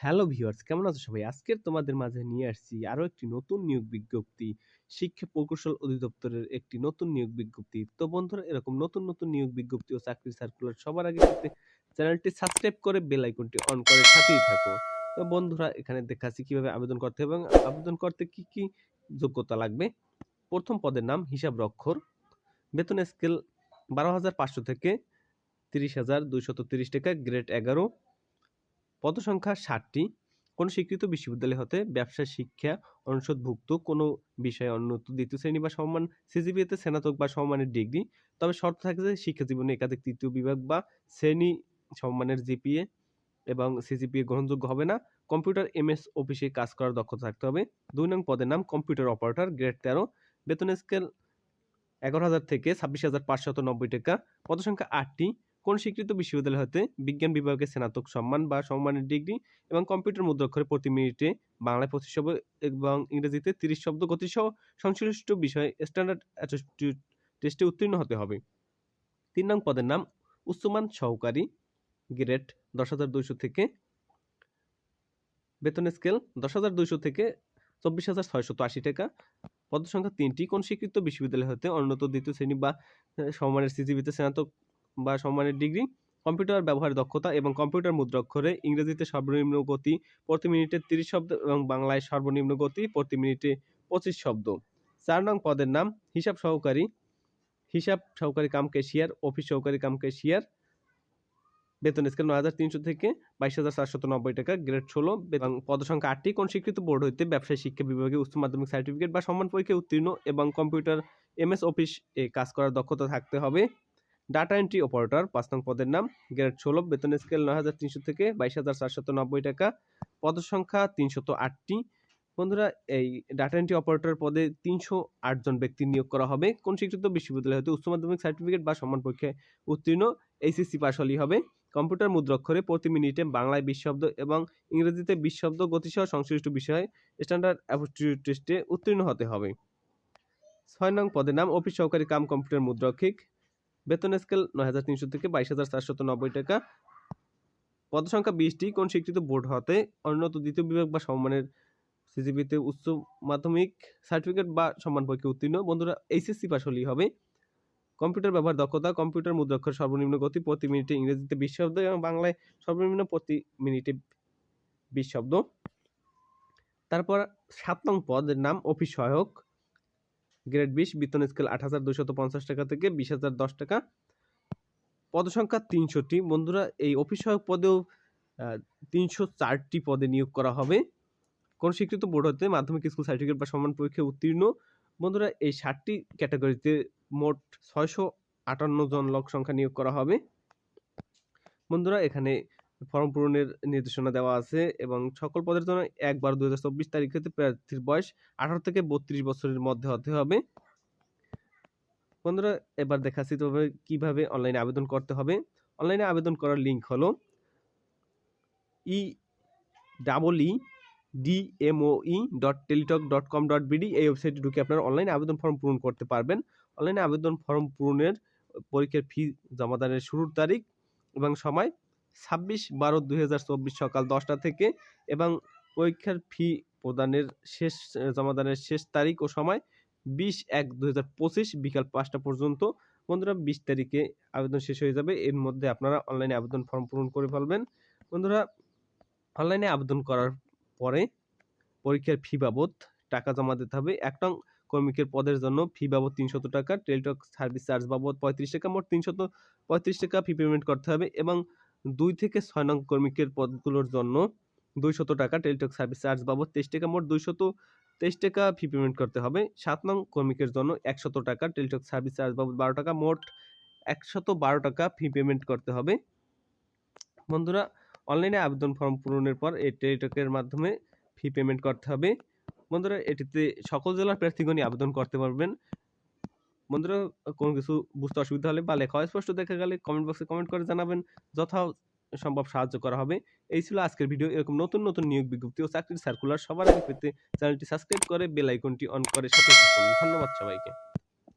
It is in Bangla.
হ্যালো ভিউয়ার্স কেমন আছো সবাই? আজকের তোমাদের মাঝে নিয়ে আসছি আরও একটি নতুন নিয়োগ বিজ্ঞপ্তি, শিক্ষা প্রকৌশল অধিদপ্তরের একটি নতুন নিয়োগ বিজ্ঞপ্তি। তো বন্ধুরা, এরকম নতুন নতুন নিয়োগ বিজ্ঞপ্তি ও চাকরি সার্কুলার সবার আগে পেতে চ্যানেলটি সাবস্ক্রাইব করে বেল আইকনটি অন করে সাথেই থাকো। তো বন্ধুরা, এখানে দেখাচ্ছি কীভাবে আবেদন করতে এবং আবেদন করতে কি কি যোগ্যতা লাগবে? প্রথম পদের নাম, হিসাব রক্ষর, বেতন স্কেল বারো হাজার পাঁচশো থেকে তিরিশ হাজার দুইশত তিরিশ টাকা গ্রেড এগারো পদসংখ্যা ষাটটি। কোনো স্বীকৃত বিশ্ববিদ্যালয় হতে ব্যবসা, শিক্ষা, অনুষদভুক্ত কোনো বিষয়ে অন্যত দ্বিতীয় শ্রেণি বা সম্মান সিজিপিএতে স্নাতক বা সম্মানের ডিগ্রি। তবে শর্ত থাকে যে শিক্ষা জীবনে একাধিক তৃতীয় বিভাগ বা শ্রেণি সম্মানের জিপিএ এবং সিজিপিএ গ্রহণযোগ্য হবে না। কম্পিউটার এমএস অফিসে কাজ করার দক্ষতা থাকতে হবে। দুই নং পদের নাম কম্পিউটার অপারেটর, গ্রেড তেরো। বেতন স্কেল এগারো হাজার থেকে ছাব্বিশ হাজার পাঁচশত নব্বই টাকা। পদসংখ্যা আটটি। কোন স্বীকৃত বিশ্ববিদ্যালয় হতে বিজ্ঞান বিভাগে স্নাতক সম্মান বা সম্মানের ডিগ্রি এবং কম্পিউটার মুদ্রাক্ষরে প্রতি মিনিটে বাংলায় পঁচিশ শব্দ এবং ইংরেজিতে তিরিশ শব্দ গতিসহ সংশ্লিষ্ট বিষয়ে স্ট্যান্ডার্ড অ্যাটিটিউড টেস্টে উত্তীর্ণ হতে হবে। তিন নং পদের নাম উচ্চমান সহকারী গ্রেড দশ হাজার দুইশো থেকে বেতন স্কেল দশ হাজার দুইশো থেকে চব্বিশ হাজার ছয়শত আশি টাকা। পদ সংখ্যা তিনটি। কোন স্বীকৃত বিশ্ববিদ্যালয় হতে অন্যত দ্বিতীয় শ্রেণি বা সম্মানের সিজিবিতে স্নাতক বা সম্মানের ডিগ্রি, কম্পিউটার ব্যবহারের দক্ষতা এবং কম্পিউটার মুদ্রাক্ষরে ইংরেজিতে সর্বনিম্ন গতি প্রতি মিনিটে তিরিশ শব্দ এবং বাংলায় সর্বনিম্ন গতি প্রতি মিনিটে পঁচিশ শব্দ। চার নং পদের নাম হিসাব সহকারী হিসাব সহকারী কাম কেশিয়ার অফিস সহকারী কাম কেশিয়ার বেতন স্কেল নয় হাজার তিনশো থেকে বাইশ হাজার চারশত নব্বই টাকা, গ্রেড ষোলো, এবং পদসংখ্যা আটটি, কোন স্বীকৃত বোর্ড হইতে ব্যবসায়ী শিক্ষা বিভাগে উচ্চ মাধ্যমিক সার্টিফিকেট বা সম্মান পরীক্ষায় উত্তীর্ণ এবং কম্পিউটার এমএস অফিস এ কাজ করার দক্ষতা থাকতে হবে। ডাটা এন্ট্রি অপারেটর পাঁচ নং পদের নাম গ্রেড ষোলো, বেতন স্কেল নয় হাজার তিনশো থেকে বাইশ হাজার চারশত নব্বই টাকা পদ সংখ্যা তিনশত আটটি। বন্ধুরা, এই ডাটা এন্ট্রি অপারেটর পদে তিনশো জন ব্যক্তি নিয়োগ করা হবে। কোন স্বীকৃত বিশ্ববিদ্যালয় হতে উচ্চ মাধ্যমিক সার্টিফিকেট বা সম্মান পরীক্ষায় উত্তীর্ণ এইচএসসি পাশ হলেই হবে। কম্পিউটার মুদ্রাক্ষরে প্রতি মিনিটে বাংলায় বিশ শব্দ এবং ইংরেজিতে বিশ শব্দ গতিসহ সংশ্লিষ্ট বিষয়ে স্ট্যান্ডার্ড অ্যাপটিটিউড টেস্টে উত্তীর্ণ হতে হবে। ছয় নং পদের নাম, অফিস সহকারী কাম কম্পিউটার মুদ্রাক্ষিক। বেতন স্কেল নয় হাজার তিনশো থেকে বাইশ হাজার চারশত নব্বই টাকা। পদসংখ্যা বিশটি, কোন স্বীকৃত বোর্ড হতে অন্যত দ্বিতীয় বিভাগ বা সম্মানের সিজিপিতে উচ্চ মাধ্যমিক সার্টিফিকেট বা সম্মান পরীক্ষা উত্তীর্ণ। বন্ধুরা এইচএসসি পাস হলেই হবে। কম্পিউটার ব্যবহার, দক্ষতা, কম্পিউটার মুদ্রাক্ষর সর্বনিম্ন গতি প্রতি মিনিটে ইংরেজিতে বিশ শব্দ এবং বাংলায় সর্বনিম্ন প্রতি মিনিটে বিশ শব্দ। তারপর সাত নং পদের নাম, অফিস সহায়ক। গ্রেড বিশ, বেতন স্কেল আট হাজার দুশত পঞ্চাশ টাকা থেকে বিশ হাজার দশ টাকা। পদসংখ্যা তিনশোটি। বন্ধুরা, এই অফিস সহায়ক পদেও তিনশো চারটি পদে নিয়োগ করা হবে। কোন স্বীকৃত বোর্ড হতে মাধ্যমিক স্কুল সার্টিফিকেট বা সম্মান পরীক্ষায় উত্তীর্ণ। বন্ধুরা, এই ষাটটি ক্যাটাগরিতে মোট ছয়শো আটান্ন জন লোক সংখ্যা নিয়োগ করা হবে। বন্ধুরা, এখানে ফর্ম পূরণের নির্দেশনা দেওয়া আছে এবং সকল পদের জন্য একবার দু হাজার চব্বিশ তারিখ হতে প্রার্থীর বয়স আঠারো থেকে বত্রিশ বছরের মধ্যে হতে হবে। বন্ধুরা, এবার দেখাচ্ছি তবে কীভাবে অনলাইনে আবেদন করতে হবে। অনলাইনে আবেদন করার লিঙ্ক হলো E double E D DMOE dot Teletalk dot com dot BD এই ওয়েবসাইটে ঢুকে আপনারা অনলাইনে আবেদন ফর্ম পূরণ করতে পারবেন। অনলাইনে আবেদন ফর্ম পূরণের পরীক্ষার ফি জমাদানের শুরুর তারিখ এবং সময় ছাব্বিশ বারো দুই সকাল দশটা থেকে এবং পরীক্ষার ফি প্রদানের শেষ, জমাদানের শেষ তারিখ ও সময় বিশ এক দু হাজার পঁচিশ বিকাল পাঁচটা পর্যন্ত। বন্ধুরা, বিশ তারিখে আবেদন শেষ হয়ে যাবে। এর মধ্যে আপনারা অনলাইনে আবেদন ফর্ম পূরণ করে ফেলবেন। বন্ধুরা, অনলাইনে আবেদন করার পরে পরীক্ষার ফি বাবদ টাকা জমা দিতে হবে। এক নং কর্মিকের পদের জন্য ফি বাবদ তিনশত টাকা, টেলিটক সার্ভিস চার্জ বাবদ পঁয়ত্রিশ টাকা, মোট তিনশত পঁয়ত্রিশ টাকা ফি পেমেন্ট করতে হবে এবং দুই থেকে ছয় নং কর্মিকের পদগুলোর জন্য দুইশত টাকা টেলিটক সার্ভিস চার্জ বাবদ তেইশ টাকা, মোট দুইশত তেইশ টাকা ফি পেমেন্ট করতে হবে। সাত নং কর্মিকের জন্য একশত টাকা টেলিটক সার্ভিস চার্জ বাবদ বারো টাকা, মোট একশত বারো টাকা ফি পেমেন্ট করতে হবে। বন্ধুরা, অনলাইনে আবেদন ফর্ম পূরণের পর এই টেলিটকের মাধ্যমে ফি পেমেন্ট করতে হবে। বন্ধুরা, এটিতে সকল জেলার প্রার্থীগণই আবেদন করতে পারবেন। বন্ধুরা, কোনো কিছু বুঝতে অসুবিধা হলে বা লেখা স্পষ্ট দেখা গেলে কমেন্ট বক্সে কমেন্ট করে জানাবেন। যথা সম্ভব সাহায্য করা হবে। এই ছিল আজকের ভিডিও এরকম নতুন নতুন নিয়োগ বিজ্ঞপ্তি ও চাকরির সার্কুলার সবার আগে পেতে চ্যানেলটি সাবস্ক্রাইব করে বেল আইকনটি অন করে সাথে ধন্যবাদ সবাইকে।